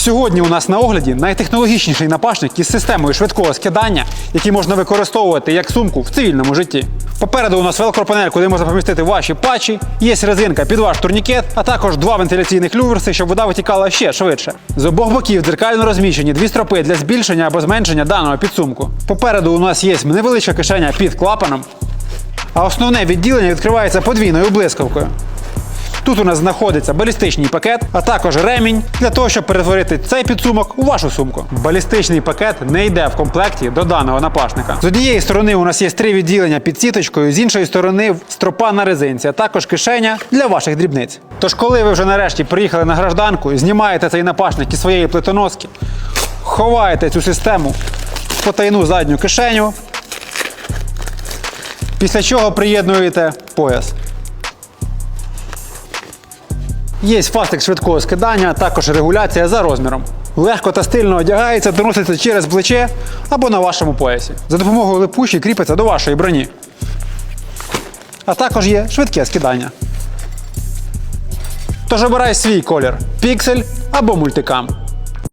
Сьогодні у нас на огляді найтехнологічніший напашник із системою швидкого скидання, який можна використовувати як сумку в цивільному житті. Попереду у нас велкропанель, куди можна помістити ваші патчі, є резинка під ваш турнікет, а також два вентиляційних люверси, щоб вода витікала ще швидше. З обох боків дзеркально розміщені дві стропи для збільшення або зменшення даного підсумку. Попереду у нас є невеличка кишеня під клапаном, а основне відділення відкривається подвійною блискавкою. Тут у нас знаходиться балістичний пакет, а також ремінь для того, щоб перетворити цей підсумок у вашу сумку. Балістичний пакет не йде в комплекті до даного напашника. З однієї сторони у нас є три відділення під сіточкою, з іншої сторони стропа на резинці, а також кишеня для ваших дрібниць. Тож, коли ви вже нарешті приїхали на гражданку, знімаєте цей напашник із своєї плитоноски, ховаєте цю систему в потайну задню кишеню, після чого приєднуєте пояс. Є фастик швидкого скидання, також регуляція за розміром. Легко та стильно одягається, доноситься через плече або на вашому поясі. За допомогою липучі кріпиться до вашої броні. А також є швидке скидання. Тож обирай свій колір піксель або мультикам.